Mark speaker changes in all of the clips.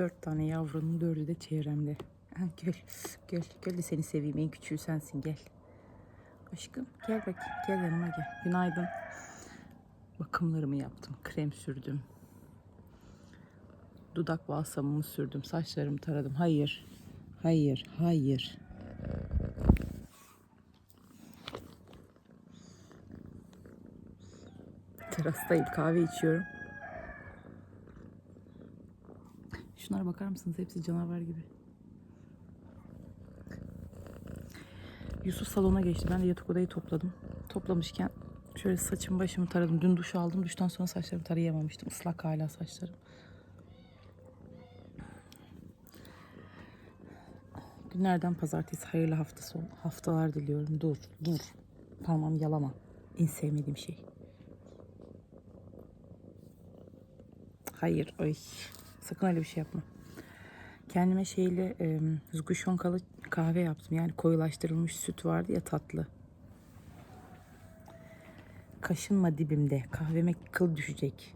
Speaker 1: Dört tane yavrunun dördü de çevremde. Gel, gel, gel de seni seveyim. En küçüğü sensin, gel. Aşkım, gel bakayım, gel yanıma gel. Günaydın. Bakımlarımı yaptım, krem sürdüm. Dudak balsamımı sürdüm, saçlarımı taradım. Hayır, hayır, hayır. Terastayım, kahve içiyorum. Şunlara bakar mısınız? Hepsi canavar gibi. Yusuf salona geçti. Ben de yatak odayı topladım. Toplamışken şöyle saçımı başımı taradım. Dün duş aldım. Duştan sonra saçlarımı tarayamamıştım. Islak hala saçlarım. Günlerden pazartesi hayırlı hafta son haftalar diliyorum. Dur, dur. Parmağımı yalama. En sevmediğim şey. Hayır, ay. Sakın öyle bir şey yapma. Kendime şeyle e, zguşonkalı kahve yaptım. Yani koyulaştırılmış süt vardı ya tatlı. Kaşınma dibimde. Kahveme kıl düşecek.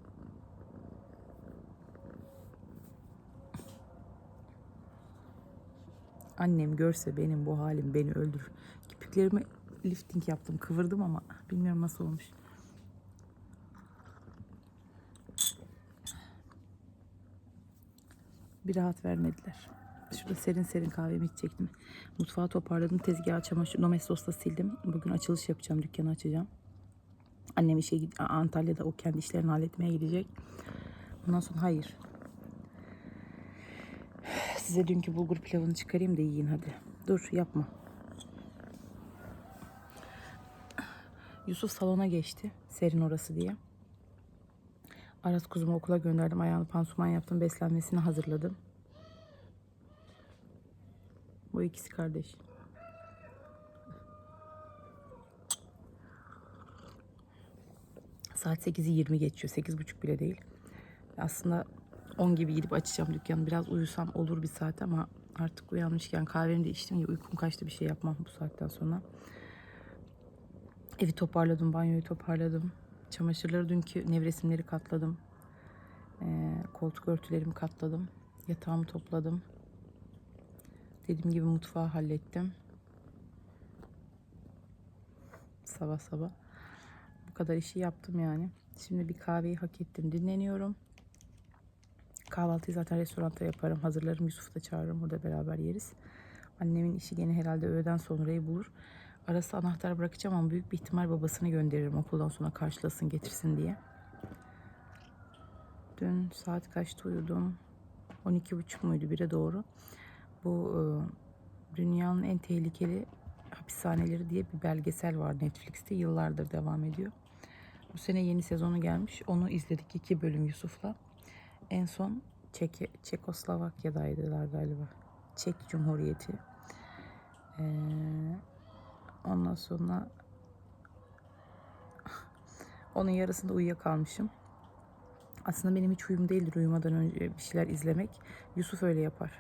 Speaker 1: Annem görse benim bu halim beni öldürür. Kirpiklerime lifting yaptım. Kıvırdım ama bilmiyorum nasıl olmuş. Bir rahat vermediler. Şurada serin serin kahvemi içecektim. Mutfağı toparladım. Tezgahı çamaşır, domestosla sildim. Bugün açılış yapacağım. Dükkanı açacağım. Annem işe Antalya'da o kendi işlerini halletmeye gidecek. Ondan sonra hayır. Size dünkü bulgur pilavını çıkarayım da yiyin hadi. Dur yapma. Yusuf salona geçti. Serin orası diye. Aras kuzumu okula gönderdim. Ayağını pansuman yaptım. Beslenmesini hazırladım. Bu ikisi kardeş. Saat 8'i 20 geçiyor. 8.30 bile değil. Aslında 10 gibi gidip açacağım dükkanı. Biraz uyusam olur bir saat ama artık uyanmışken kahvemi de içtim ya uykum kaçtı bir şey yapmam bu saatten sonra. Evi toparladım, banyoyu toparladım. Çamaşırları dünkü nevresimleri katladım. Ee, koltuk örtülerimi katladım. Yatağımı topladım. Dediğim gibi mutfağı hallettim. Sabah sabah. Bu kadar işi yaptım yani. Şimdi bir kahveyi hak ettim. Dinleniyorum. Kahvaltıyı zaten restoranda yaparım. Hazırlarım. Yusuf'u da çağırırım. Orada beraber yeriz. Annemin işi gene herhalde öğleden sonrayı bulur. Arası anahtar bırakacağım ama büyük bir ihtimal babasını gönderirim okuldan sonra karşılasın getirsin diye. Dün saat kaçta uyudum? 12.30 muydu? Bire doğru. Bu e, dünyanın en tehlikeli hapishaneleri diye bir belgesel var Netflix'te. Yıllardır devam ediyor. Bu sene yeni sezonu gelmiş. Onu izledik iki bölüm Yusuf'la. En son Çek Çekoslovakya'daydılar galiba. Çek Cumhuriyeti. Ee, ondan sonra onun yarısında uyuyakalmışım. Aslında benim hiç huyum değildir uyumadan önce bir şeyler izlemek. Yusuf öyle yapar.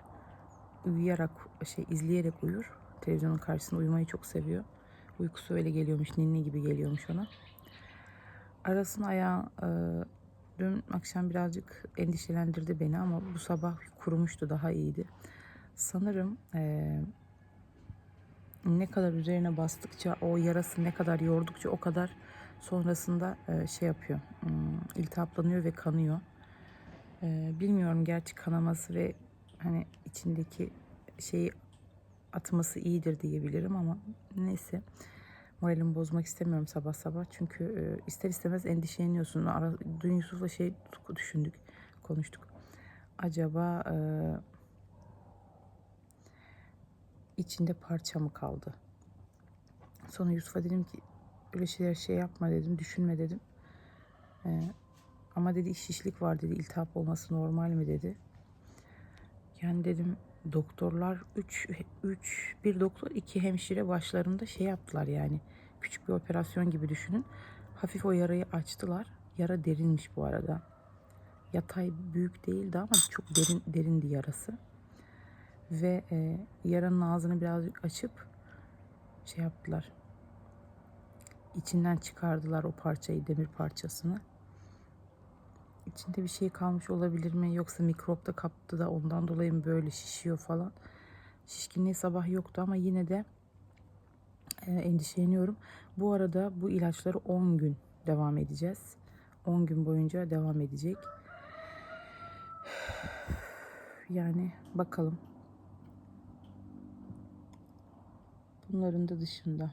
Speaker 1: Uyuyarak, şey izleyerek uyur. Televizyonun karşısında uyumayı çok seviyor. Uykusu öyle geliyormuş, ninni gibi geliyormuş ona. Aras'ın ayağı e, dün akşam birazcık endişelendirdi beni ama bu sabah kurumuştu, daha iyiydi. Sanırım e, ne kadar üzerine bastıkça, o yarası ne kadar yordukça o kadar sonrasında e, şey yapıyor, hmm, iltihaplanıyor ve kanıyor. E, bilmiyorum gerçi kanaması ve hani içindeki şeyi atması iyidir diyebilirim ama neyse. Moralimi bozmak istemiyorum sabah sabah. Çünkü e, ister istemez endişeleniyorsun. Dün Yusuf'la şey düşündük, konuştuk. Acaba e, içinde parça mı kaldı? Sonra Yusuf'a dedim ki öyle şeyler şey yapma dedim, düşünme dedim. E, ama dedi şişlik var dedi, iltihap olması normal mi dedi. Yani dedim doktorlar 3 3 bir doktor iki hemşire başlarında şey yaptılar yani küçük bir operasyon gibi düşünün. Hafif o yarayı açtılar. Yara derinmiş bu arada. Yatay büyük değildi ama çok derin derindi yarası. Ve e, yaranın ağzını birazcık açıp şey yaptılar. İçinden çıkardılar o parçayı, demir parçasını. içinde bir şey kalmış olabilir mi yoksa mikrop da kaptı da ondan dolayı mı böyle şişiyor falan. Şişkinliği sabah yoktu ama yine de e, endişeleniyorum. Bu arada bu ilaçları 10 gün devam edeceğiz. 10 gün boyunca devam edecek. Yani bakalım. Bunların da dışında.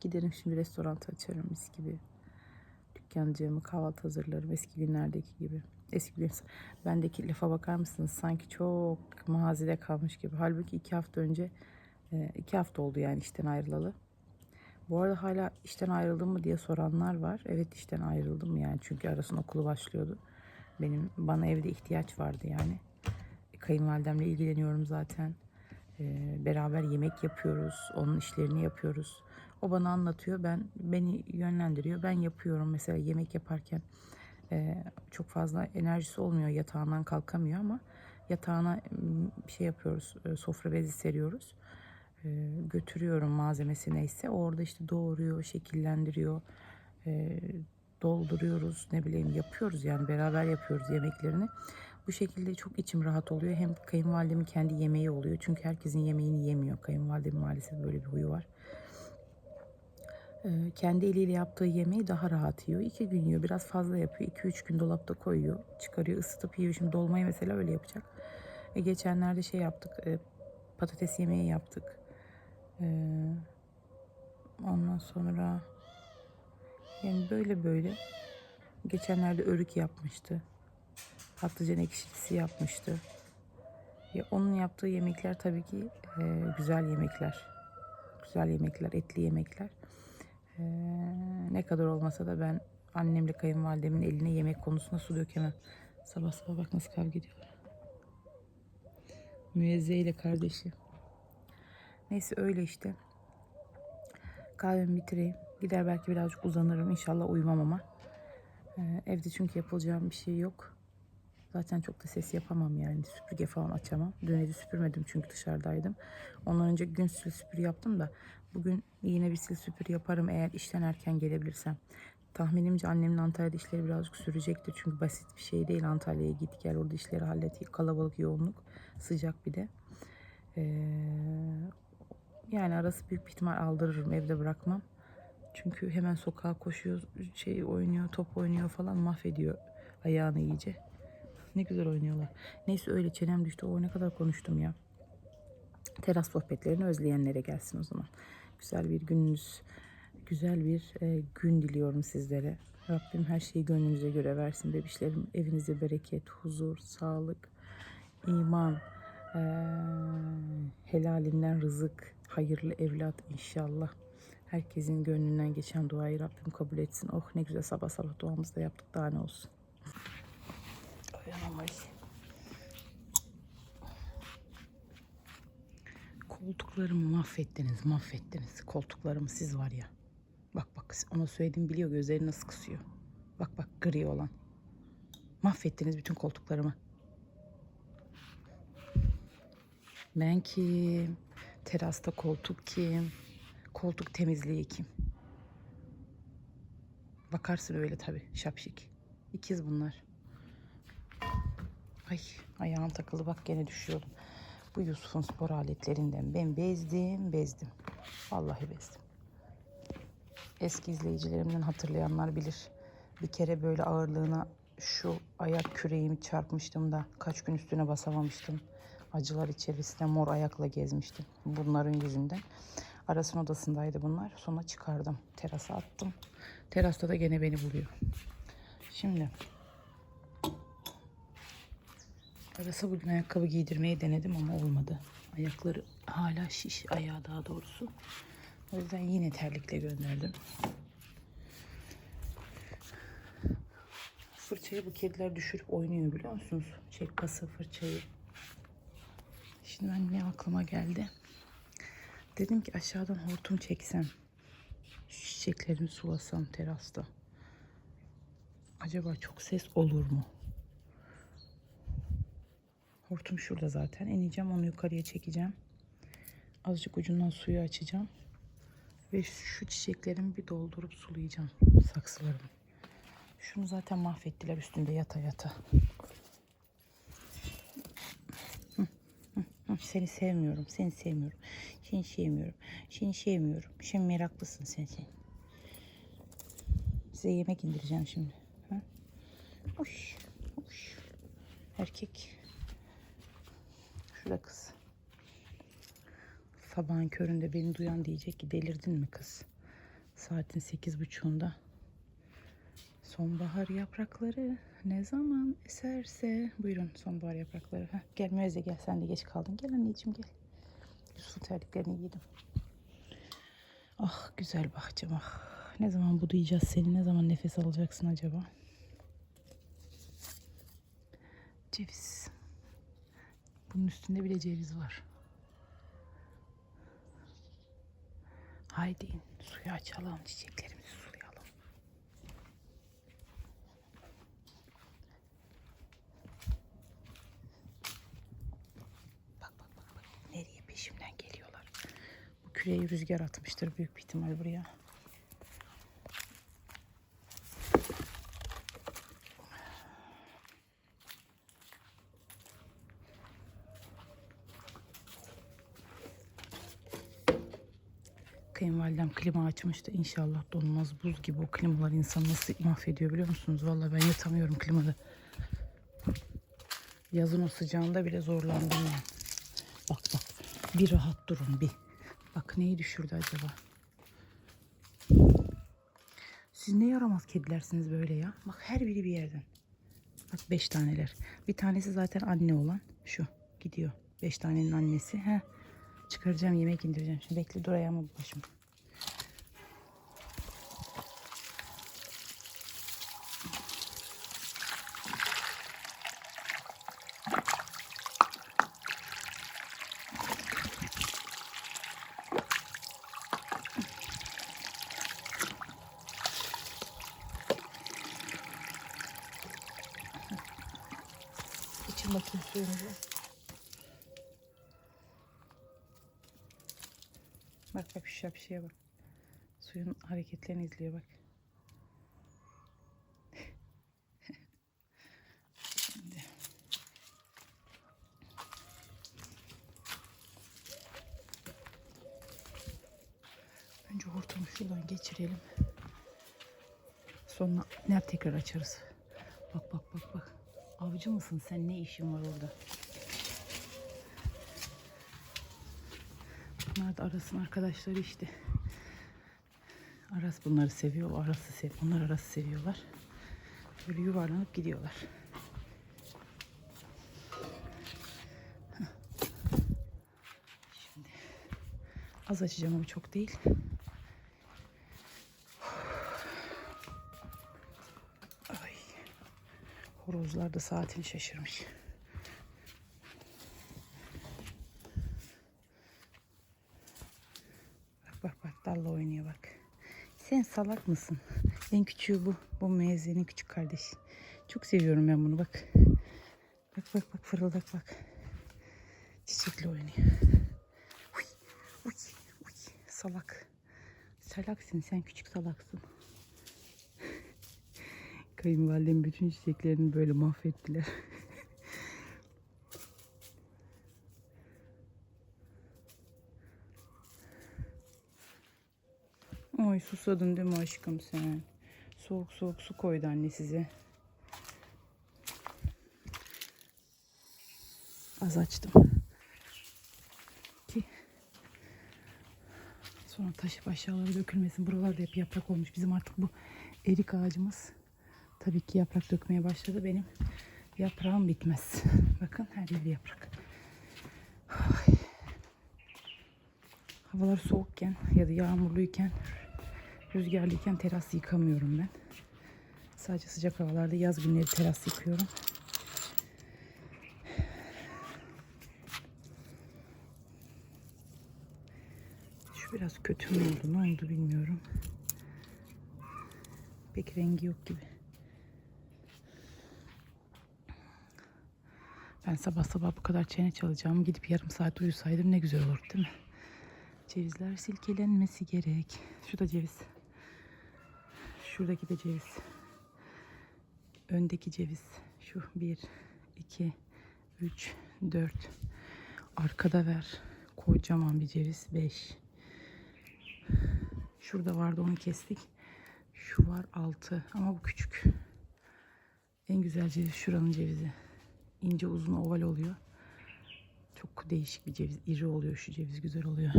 Speaker 1: Giderim şimdi restoran açarım mis gibi. Dükkancığımı kahvaltı hazırlarım eski günlerdeki gibi. Eski gün bendeki lafa bakar mısınız? Sanki çok mazide kalmış gibi. Halbuki iki hafta önce e, iki hafta oldu yani işten ayrılalı. Bu arada hala işten ayrıldım mı diye soranlar var. Evet işten ayrıldım yani çünkü arasın okulu başlıyordu. Benim bana evde ihtiyaç vardı yani. Kayınvalidemle ilgileniyorum zaten. Beraber yemek yapıyoruz. Onun işlerini yapıyoruz. O bana anlatıyor. Ben beni yönlendiriyor. Ben yapıyorum. Mesela yemek yaparken çok fazla enerjisi olmuyor. Yatağından kalkamıyor ama yatağına bir şey yapıyoruz. Sofra bezi seriyoruz. Götürüyorum malzemesi neyse. Orada işte doğruyor, şekillendiriyor. Dolduruyoruz. Ne bileyim yapıyoruz yani beraber yapıyoruz yemeklerini. Bu şekilde çok içim rahat oluyor. Hem kayınvalidemin kendi yemeği oluyor. Çünkü herkesin yemeğini yemiyor. Kayınvalidemin maalesef böyle bir huyu var. Ee, kendi eliyle yaptığı yemeği daha rahat yiyor. İki gün yiyor. Biraz fazla yapıyor. İki üç gün dolapta koyuyor. Çıkarıyor ısıtıp yiyor. Şimdi dolmayı mesela öyle yapacak. E, geçenlerde şey yaptık. e, patates yemeği yaptık. Ee, ondan sonra yani böyle böyle. Geçenlerde örük yapmıştı. Patlıcan ekşisi yapmıştı. Ya onun yaptığı yemekler tabii ki e, güzel yemekler. Güzel yemekler, etli yemekler. E, ne kadar olmasa da ben annemle kayınvalidemin eline yemek konusunda su dökemem. Sabah sabah bak nasıl kavga ediyorlar. Müezze ile kardeşi. Neyse öyle işte. Kahvemi bitireyim. Gider belki birazcık uzanırım. İnşallah uyumam ama. Ee, evde çünkü yapılacağım bir şey yok. Zaten çok da ses yapamam yani. Süpürge falan açamam. Dün evi süpürmedim çünkü dışarıdaydım. Ondan önce gün sil süpür yaptım da. Bugün yine bir sil süpür yaparım eğer işten erken gelebilirsem. Tahminimce annemin Antalya'da işleri birazcık sürecektir. Çünkü basit bir şey değil Antalya'ya git gel orada işleri hallet. Kalabalık yoğunluk. Sıcak bir de. Ee, yani arası büyük bir ihtimal aldırırım. Evde bırakmam. Çünkü hemen sokağa koşuyor, şey oynuyor, top oynuyor falan mahvediyor ayağını iyice. Ne güzel oynuyorlar. Neyse öyle çenem düştü. O ne kadar konuştum ya. Teras sohbetlerini özleyenlere gelsin o zaman. Güzel bir gününüz, güzel bir e, gün diliyorum sizlere. Rabbim her şeyi gönlünüze göre versin bebişlerim. Evinize bereket, huzur, sağlık, iman, e, helalinden rızık, hayırlı evlat inşallah. Herkesin gönlünden geçen duayı Rabbim kabul etsin. Oh ne güzel sabah sabah duamızı da yaptık daha ne olsun. Uyanam ay. Koltuklarımı mahvettiniz, mahvettiniz. Koltuklarımı siz var ya. Bak bak ona söyledim biliyor gözleri nasıl kısıyor. Bak bak gri olan. Mahvettiniz bütün koltuklarımı. Ben kim? Terasta koltuk kim? Koltuk temizliği kim? Bakarsın öyle tabii şapşik. İkiz bunlar. Ay ayağım takılı bak gene düşüyordum. Bu Yusuf'un spor aletlerinden ben bezdim bezdim. Vallahi bezdim. Eski izleyicilerimden hatırlayanlar bilir. Bir kere böyle ağırlığına şu ayak küreğimi çarpmıştım da kaç gün üstüne basamamıştım. Acılar içerisinde mor ayakla gezmiştim. Bunların yüzünden. Aras'ın odasındaydı bunlar. Sonra çıkardım. Terasa attım. Terasta da gene beni buluyor. Şimdi Aras'a bugün ayakkabı giydirmeyi denedim ama olmadı. Ayakları hala şiş ayağı daha doğrusu. O yüzden yine terlikle gönderdim. Fırçayı bu kediler düşürüp oynuyor biliyor musunuz? Çek pası fırçayı. Şimdi ben ne aklıma geldi? Dedim ki aşağıdan hortum çeksem. Şu çiçeklerimi sulasam terasta. Acaba çok ses olur mu? Hortum şurada zaten. İneceğim onu yukarıya çekeceğim. Azıcık ucundan suyu açacağım. Ve şu çiçeklerimi bir doldurup sulayacağım saksılarımı. Şunu zaten mahvettiler üstünde yata yata. Seni sevmiyorum, seni sevmiyorum. Seni sevmiyorum, seni sevmiyorum. Şimdi meraklısın sen sen. Size yemek indireceğim şimdi. Ha? Uş, uş. Erkek. Şurada kız. Sabahın köründe beni duyan diyecek ki delirdin mi kız? Saatin sekiz buçuğunda. Sonbahar yaprakları ne zaman eserse. Buyurun sonbahar yaprakları. Heh, gel Müezze gel sen de geç kaldın. Gel anneciğim gel. Yusuf'un terliklerini giydim. Ah güzel bahçem ah. Ne zaman budayacağız seni? Ne zaman nefes alacaksın acaba? Ceviz. Bunun üstünde bile ceviz var. Haydi suyu açalım, çiçeklerimizi sulayalım. Bak bak bak bak. Nereye peşimden geliyorlar. Bu küreyi rüzgar atmıştır büyük bir ihtimal buraya. Kayınvalidem klima açmıştı. İnşallah donmaz buz gibi o klimalar insanı nasıl mahvediyor biliyor musunuz? Vallahi ben yatamıyorum klimada. Yazın o sıcağında bile zorlandım yani. Bak bak bir rahat durun bir. Bak neyi düşürdü acaba? Siz ne yaramaz kedilersiniz böyle ya. Bak her biri bir yerden. Bak beş taneler. Bir tanesi zaten anne olan. Şu gidiyor. Beş tanenin annesi. He. Çıkaracağım yemek indireceğim. Şimdi bekle dur ayağıma başım. İçin bakayım suyunuzu. Bak bak şu şapşiye bak. Suyun hareketlerini izliyor bak. Önce hortumu şuradan geçirelim. Sonra ne tekrar açarız. Bak bak bak bak. Avcı mısın sen? Ne işin var orada? Bunlar da Aras'ın arkadaşları işte. Aras bunları seviyor. Aras'ı sev. Onlar Aras'ı seviyorlar. Böyle yuvarlanıp gidiyorlar. Şimdi az açacağım ama çok değil. Ay. Horozlar da saatini şaşırmış. Bak bak bak dalla oynuyor bak. Sen salak mısın? En küçüğü bu. Bu Meyze'nin küçük kardeşi. Çok seviyorum ben bunu bak. Bak bak bak fırıldak bak. Çiçekle oynuyor. Uy, uy, uy. Salak. Salaksın sen küçük salaksın. Kayınvalidem bütün çiçeklerini böyle mahvettiler. Ay susadın değil mi aşkım sen? Soğuk soğuk su koydu anne size. Az açtım. Ki sonra taşıp aşağılara dökülmesin. Buralarda hep yaprak olmuş. Bizim artık bu erik ağacımız tabii ki yaprak dökmeye başladı. Benim yaprağım bitmez. Bakın her yeri yaprak. Havalar soğukken ya da yağmurluyken Rüzgarlıyken teras yıkamıyorum ben. Sadece sıcak havalarda yaz günleri teras yıkıyorum. Şu biraz kötü mü oldu? Ne oldu bilmiyorum. Pek rengi yok gibi. Ben sabah sabah bu kadar çene çalacağım. Gidip yarım saat uyusaydım ne güzel olurdu değil mi? Cevizler silkelenmesi gerek. Şu da ceviz. Şuradaki de ceviz. Öndeki ceviz. Şu 1, 2, 3, 4. Arkada ver. Kocaman bir ceviz. 5. Şurada vardı onu kestik. Şu var 6 ama bu küçük. En güzel ceviz şuranın cevizi. İnce uzun oval oluyor. Çok değişik bir ceviz. İri oluyor şu ceviz güzel oluyor.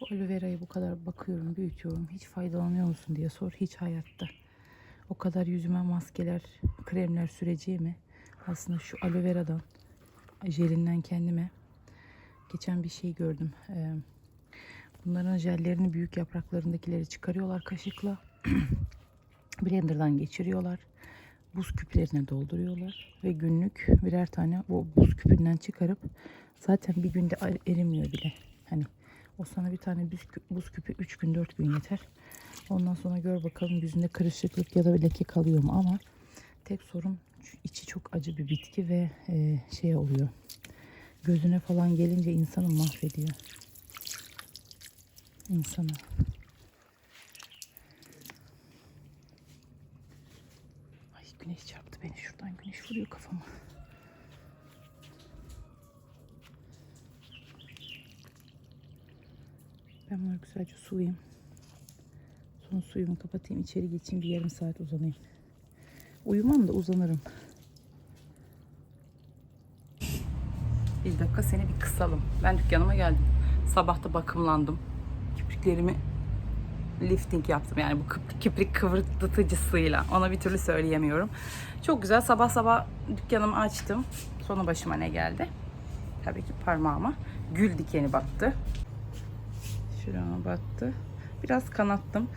Speaker 1: Aloe vera'yı bu kadar bakıyorum, büyütüyorum. Hiç faydalanıyor musun diye sor. Hiç hayatta. O kadar yüzüme maskeler, kremler süreceğimi aslında şu aloe vera'dan, jelinden kendime geçen bir şey gördüm. Ee, bunların jellerini büyük yapraklarındakileri çıkarıyorlar kaşıkla. Blender'dan geçiriyorlar. Buz küplerine dolduruyorlar ve günlük birer tane o buz küpünden çıkarıp zaten bir günde er- erimiyor bile. Hani o sana bir tane buz, buz küpü 3 gün 4 gün yeter. Ondan sonra gör bakalım yüzünde kırışıklık ya da bir leke kalıyor mu ama tek sorun içi çok acı bir bitki ve e, şey oluyor. Gözüne falan gelince insanı mahvediyor. İnsanı. Ay güneş çarptı beni şuradan güneş vuruyor kafama. Ben bunu güzelce sulayayım. Sonra suyumu kapatayım içeri geçeyim bir yarım saat uzanayım. Uyumam da uzanırım. Bir dakika seni bir kısalım. Ben dükkanıma geldim. Sabah da bakımlandım. Kipriklerimi lifting yaptım. Yani bu kıp- kiprik kıvırtıcısıyla. Ona bir türlü söyleyemiyorum. Çok güzel. Sabah sabah dükkanımı açtım. Sonra başıma ne geldi? Tabii ki parmağıma gül dikeni battı. Şurama battı. Biraz kanattım.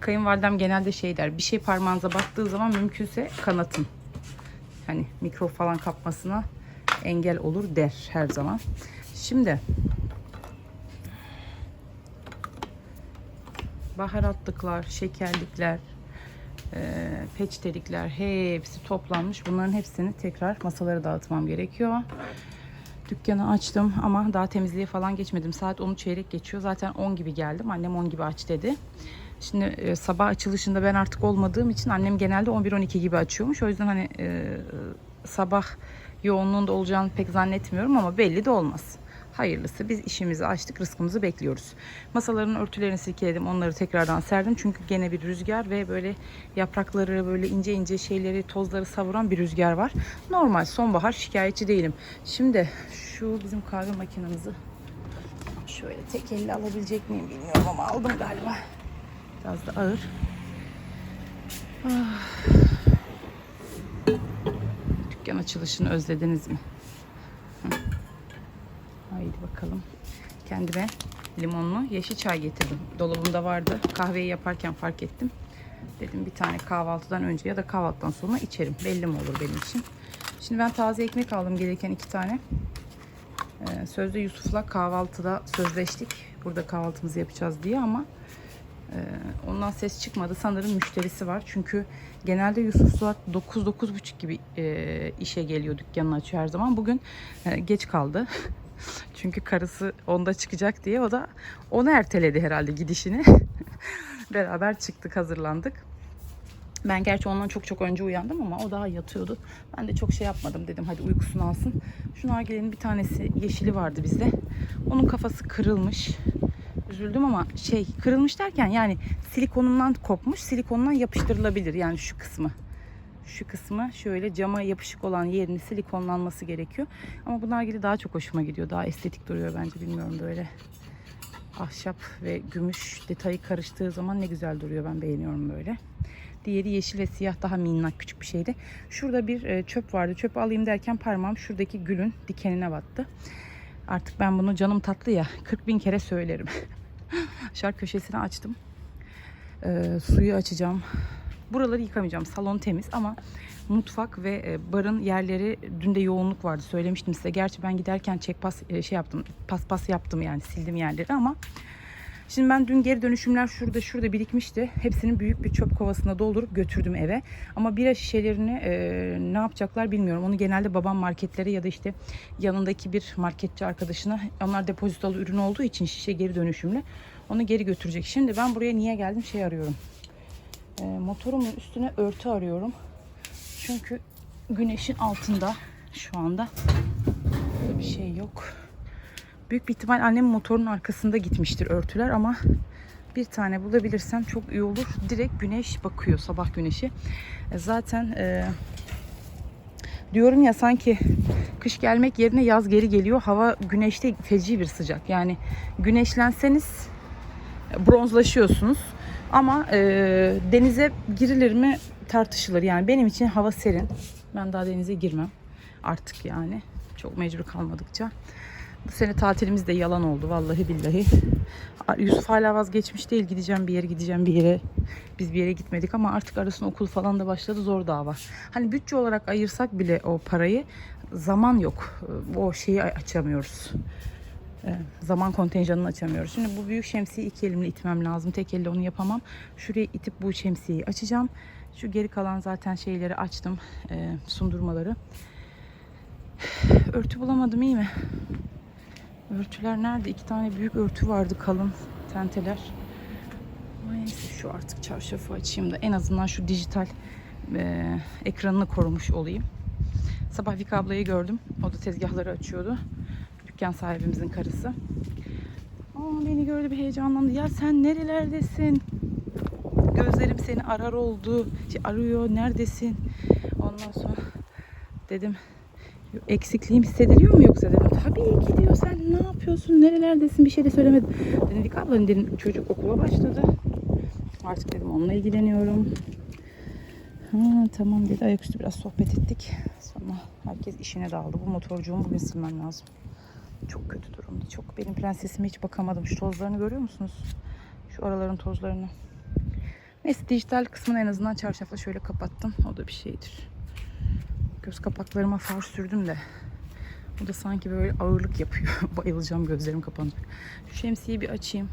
Speaker 1: Kayınvalidem genelde şey der. Bir şey parmağınıza battığı zaman mümkünse kanatın. Hani mikrop falan kapmasına engel olur der her zaman. Şimdi baharatlıklar, şekerlikler, peçetelikler hepsi toplanmış. Bunların hepsini tekrar masalara dağıtmam gerekiyor. Dükkanı açtım ama daha temizliğe falan geçmedim. Saat 10'u çeyrek geçiyor. Zaten 10 gibi geldim. Annem 10 gibi aç dedi. Şimdi e, sabah açılışında ben artık olmadığım için annem genelde 11-12 gibi açıyormuş. O yüzden hani e, sabah yoğunluğunda olacağını pek zannetmiyorum ama belli de olmaz. Hayırlısı biz işimizi açtık rızkımızı bekliyoruz. Masaların örtülerini silkeledim onları tekrardan serdim. Çünkü gene bir rüzgar ve böyle yaprakları böyle ince ince şeyleri tozları savuran bir rüzgar var. Normal sonbahar şikayetçi değilim. Şimdi şu bizim kahve makinemizi şöyle tek elle alabilecek miyim bilmiyorum ama aldım galiba. Biraz da ağır. Ah. Açılışını özlediniz mi? Haydi bakalım. Kendime limonlu yeşil çay getirdim. Dolabımda vardı. Kahveyi yaparken fark ettim. Dedim bir tane kahvaltıdan önce ya da kahvaltıdan sonra içerim. Belli mi olur benim için. Şimdi ben taze ekmek aldım gelirken iki tane. Ee, sözde Yusuf'la kahvaltıda sözleştik. Burada kahvaltımızı yapacağız diye ama ondan ses çıkmadı. Sanırım müşterisi var. Çünkü genelde Yusuf saat 9-9.30 gibi e, işe geliyor. Dükkanını açıyor her zaman. Bugün e, geç kaldı. Çünkü karısı onda çıkacak diye o da onu erteledi herhalde gidişini. Beraber çıktık hazırlandık. Ben gerçi ondan çok çok önce uyandım ama o daha yatıyordu. Ben de çok şey yapmadım dedim hadi uykusunu alsın. Şu nargilenin bir tanesi yeşili vardı bizde. Onun kafası kırılmış. Üzüldüm ama şey kırılmış derken yani silikonundan kopmuş. Silikonundan yapıştırılabilir yani şu kısmı. Şu kısmı şöyle cama yapışık olan yerini silikonlanması gerekiyor. Ama bu nargile daha çok hoşuma gidiyor. Daha estetik duruyor bence bilmiyorum böyle. Ahşap ve gümüş detayı karıştığı zaman ne güzel duruyor. Ben beğeniyorum böyle. Diğeri yeşil ve siyah daha minnak küçük bir şeydi. Şurada bir e, çöp vardı. Çöp alayım derken parmağım şuradaki gülün dikenine battı. Artık ben bunu canım tatlı ya 40 bin kere söylerim. Şark köşesini açtım. E, suyu açacağım. Buraları yıkamayacağım. Salon temiz ama mutfak ve e, barın yerleri dün de yoğunluk vardı. Söylemiştim size. Gerçi ben giderken çekpas e, şey yaptım. Paspas yaptım yani sildim yerleri ama Şimdi ben dün geri dönüşümler şurada şurada birikmişti. Hepsinin büyük bir çöp kovasına doldurup götürdüm eve. Ama bira şişelerini e, ne yapacaklar bilmiyorum. Onu genelde babam marketlere ya da işte yanındaki bir marketçi arkadaşına onlar depozitolu ürün olduğu için şişe geri dönüşümlü. Onu geri götürecek. Şimdi ben buraya niye geldim şey arıyorum. E, motorumun üstüne örtü arıyorum. Çünkü güneşin altında şu anda bir şey yok. Büyük bir ihtimal annemin motorunun arkasında gitmiştir örtüler ama bir tane bulabilirsem çok iyi olur. Direkt güneş bakıyor sabah güneşi. E, Zaten e, diyorum ya sanki kış gelmek yerine yaz geri geliyor. Hava güneşte feci bir sıcak. Yani güneşlenseniz bronzlaşıyorsunuz. Ama e, denize girilir mi tartışılır. Yani benim için hava serin. Ben daha denize girmem artık yani. Çok mecbur kalmadıkça. Bu sene tatilimiz de yalan oldu vallahi billahi. Yusuf hala vazgeçmiş değil. Gideceğim bir yere gideceğim bir yere. Biz bir yere gitmedik ama artık arasında okul falan da başladı zor dava. Hani bütçe olarak ayırsak bile o parayı zaman yok. O şeyi açamıyoruz. Ee, Zaman kontenjanını açamıyoruz. Şimdi bu büyük şemsiyeyi iki elimle itmem lazım. Tek elle onu yapamam. Şuraya itip bu şemsiyeyi açacağım. Şu geri kalan zaten şeyleri açtım. Ee, sundurmaları. Örtü bulamadım iyi mi? Örtüler nerede? İki tane büyük örtü vardı kalın tenteler. Ay şu artık çarşafı açayım da en azından şu dijital e, ekranını korumuş olayım. Sabah Vika ablayı gördüm. O da tezgahları açıyordu. Dükkan sahibimizin karısı. Aa, beni gördü bir heyecanlandı. Ya sen nerelerdesin? Gözlerim seni arar oldu. Şey, arıyor. Neredesin? Ondan sonra dedim eksikliğim hissediliyor mu yoksa dedim. Tabii ki diyor sen ne yapıyorsun nerelerdesin bir şey de söylemedim. Dedim Vika abla dedim çocuk okula başladı. Artık dedim onunla ilgileniyorum. Ha, tamam dedi ayaküstü biraz sohbet ettik. Sonra herkes işine dağıldı. Bu motorcuğumu bugün silmem lazım. Çok kötü durumda. Çok benim prensesime hiç bakamadım. Şu tozlarını görüyor musunuz? Şu araların tozlarını. Neyse dijital kısmını en azından çarşafla şöyle kapattım. O da bir şeydir. Göz kapaklarıma far sürdüm de. Bu da sanki böyle ağırlık yapıyor. Bayılacağım gözlerim kapanacak. Şu şemsiyeyi bir açayım.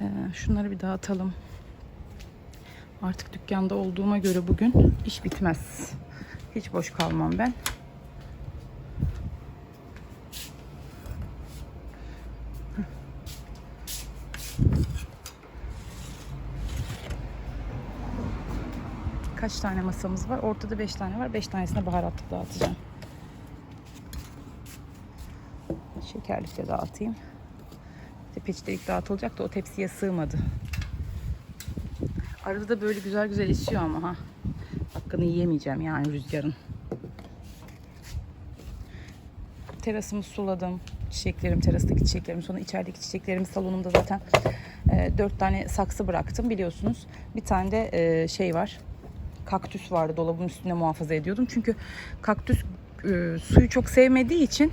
Speaker 1: Ee, şunları bir dağıtalım. Artık dükkanda olduğuma göre bugün iş bitmez. Hiç boş kalmam ben. Kaç tane masamız var? Ortada 5 tane var. 5 tanesine baharatlık dağıtacağım. Şekerlik de dağıtayım. İşte peçetelik dağıtılacak da o tepsiye sığmadı. Arada da böyle güzel güzel esiyor ama ha. Hakkını yiyemeyeceğim yani rüzgarın. Terasımı suladım. Çiçeklerim, terastaki çiçeklerim, sonra içerideki çiçeklerimi salonumda zaten e, dört tane saksı bıraktım biliyorsunuz. Bir tane de e, şey var. Kaktüs vardı dolabın üstünde muhafaza ediyordum. Çünkü kaktüs e, suyu çok sevmediği için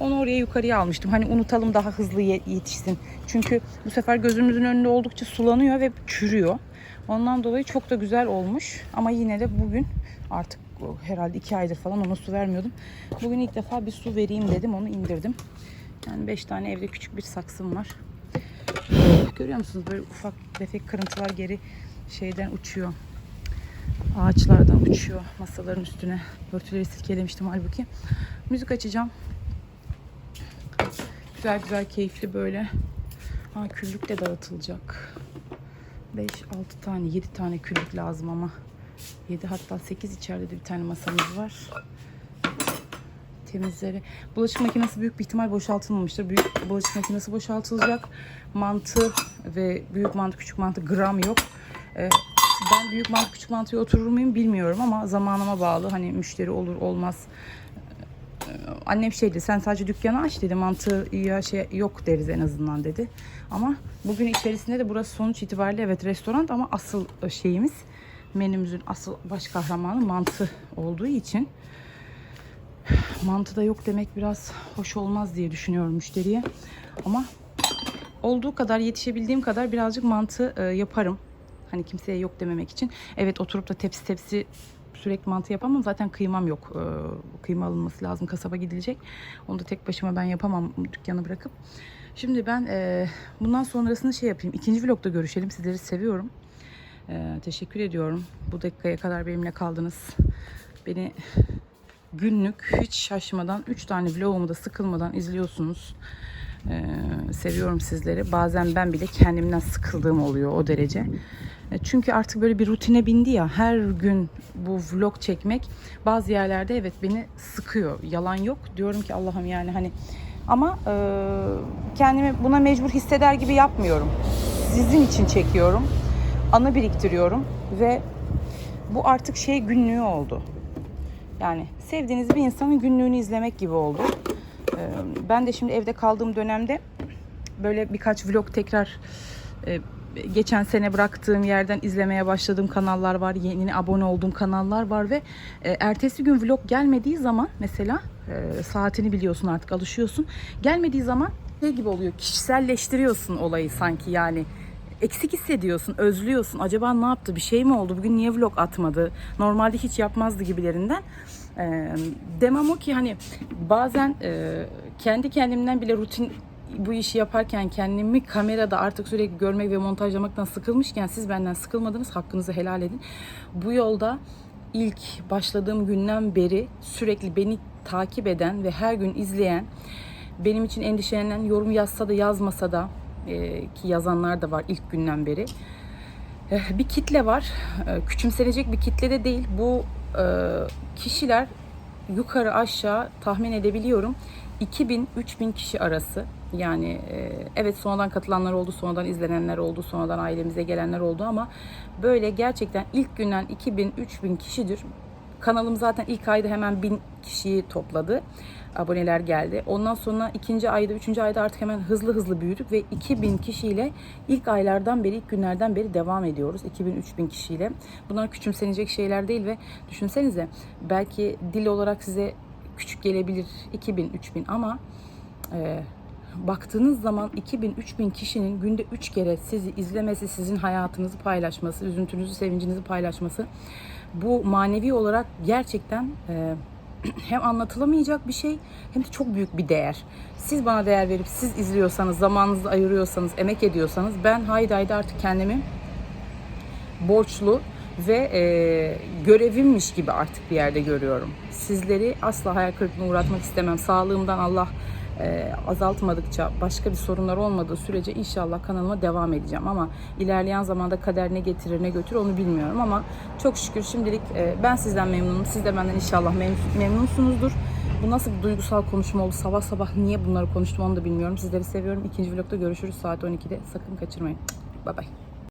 Speaker 1: onu oraya yukarıya almıştım. Hani unutalım daha hızlı ye- yetişsin. Çünkü bu sefer gözümüzün önünde oldukça sulanıyor ve çürüyor. Ondan dolayı çok da güzel olmuş. Ama yine de bugün artık herhalde iki aydır falan ona su vermiyordum. Bugün ilk defa bir su vereyim dedim. Onu indirdim. Yani beş tane evde küçük bir saksım var. Görüyor musunuz? Böyle ufak tefek kırıntılar geri şeyden uçuyor. Ağaçlardan uçuyor masaların üstüne. Örtüleri silkelemiştim halbuki. Müzik açacağım. Güzel güzel keyifli böyle. Ha küllük de dağıtılacak. 5, 6 tane, 7 tane küllük lazım ama. 7 hatta 8 içeride de bir tane masamız var. Temizleri. Bulaşık makinesi büyük bir ihtimal boşaltılmamıştır. Büyük bulaşık makinesi boşaltılacak. Mantı ve büyük mantı, küçük mantı gram yok. Ee, büyük mantı, küçük mantıya oturur muyum bilmiyorum ama zamanıma bağlı. Hani müşteri olur olmaz. Ee, Annem şeydi sen sadece dükkanı aç dedi mantıya şey yok deriz en azından dedi. Ama bugün içerisinde de burası sonuç itibariyle evet restoran ama asıl şeyimiz menümüzün asıl baş kahramanı mantı olduğu için mantı da yok demek biraz hoş olmaz diye düşünüyorum müşteriye. Ama olduğu kadar yetişebildiğim kadar birazcık mantı e, yaparım. Hani kimseye yok dememek için. Evet oturup da tepsi tepsi sürekli mantı yapamam. Zaten kıymam yok. Ee, kıyma alınması lazım. Kasaba gidilecek. Onu da tek başıma ben yapamam dükkanı bırakıp. Şimdi ben eee, bundan sonrasını şey yapayım. İkinci vlogda görüşelim. Sizleri seviyorum. Eee, teşekkür ediyorum. Bu dakikaya kadar benimle kaldınız. Beni günlük hiç şaşmadan 3 tane vlogumu da sıkılmadan izliyorsunuz. Eee, seviyorum sizleri. Bazen ben bile kendimden sıkıldığım oluyor o derece. E, Çünkü artık böyle bir rutine bindi ya her gün bu vlog çekmek bazı yerlerde evet beni sıkıyor. Yalan yok. Diyorum ki Allah'ım yani hani ama e, kendimi buna mecbur hisseder gibi yapmıyorum. Sizin için çekiyorum. Anı biriktiriyorum ve bu artık şey günlüğü oldu. Yani sevdiğiniz bir insanın günlüğünü izlemek gibi oldu. Ee, Ben de şimdi evde kaldığım dönemde böyle birkaç vlog tekrar e, geçen sene bıraktığım yerden izlemeye başladığım kanallar var. Yeni abone olduğum kanallar var ve e, ertesi gün vlog gelmediği zaman mesela e, saatini biliyorsun artık alışıyorsun. Gelmediği zaman şey gibi oluyor. Kişiselleştiriyorsun olayı sanki yani eksik hissediyorsun, özlüyorsun. Acaba ne yaptı? Bir şey mi oldu? Bugün niye vlog atmadı? Normalde hiç yapmazdı gibilerinden. Demem o ki hani bazen kendi kendimden bile rutin bu işi yaparken kendimi kamerada artık sürekli görmek ve montajlamaktan sıkılmışken siz benden sıkılmadınız. Hakkınızı helal edin. Bu yolda ilk başladığım günden beri sürekli beni takip eden ve her gün izleyen benim için endişelenen yorum yazsa da yazmasa da e, ki yazanlar da var ilk günden beri. Eh, Bir kitle var. Küçümsenecek bir kitle de değil. Bu kişiler yukarı aşağı tahmin edebiliyorum. 2000-3000 kişi arası. Yani e, evet sonradan katılanlar oldu, sonradan izlenenler oldu, sonradan ailemize gelenler oldu ama böyle gerçekten ilk günden 2000-3000 kişidir. Kanalım zaten ilk ayda hemen 1000 kişiyi topladı. Aboneler geldi. Ondan sonra ikinci ayda, üçüncü ayda artık hemen hızlı hızlı büyüdük ve 2000 kişiyle ilk aylardan beri, ilk günlerden beri devam ediyoruz. 2000-3000 kişiyle. Bunlar küçümsenecek şeyler değil ve düşünsenize belki dil olarak size küçük gelebilir 2000-3000 ama e, baktığınız zaman 2000-3000 kişinin günde 3 kere sizi izlemesi, sizin hayatınızı paylaşması, üzüntünüzü, sevincinizi paylaşması bu manevi olarak gerçekten e, hem anlatılamayacak bir şey hem de çok büyük bir değer. Siz bana değer verip siz izliyorsanız, zamanınızı ayırıyorsanız, emek ediyorsanız ben haydi haydi artık kendimi borçlu ve e, görevimmiş gibi artık bir yerde görüyorum. Sizleri asla hayal kırıklığına uğratmak istemem. Sağlığımdan Allah e, azaltmadıkça, başka bir sorunlar olmadığı sürece inşallah kanalıma devam edeceğim. Ama ilerleyen zamanda kader ne getirir ne götürür onu bilmiyorum. Ama çok şükür şimdilik e, ben sizden memnunum. Siz de benden inşallah mem- memnunsunuzdur. Bu nasıl bir duygusal konuşma oldu? Sabah sabah niye bunları konuştum onu da bilmiyorum. Sizleri seviyorum. İkinci vlogda görüşürüz saat 12'de. Sakın kaçırmayın. Bay bay.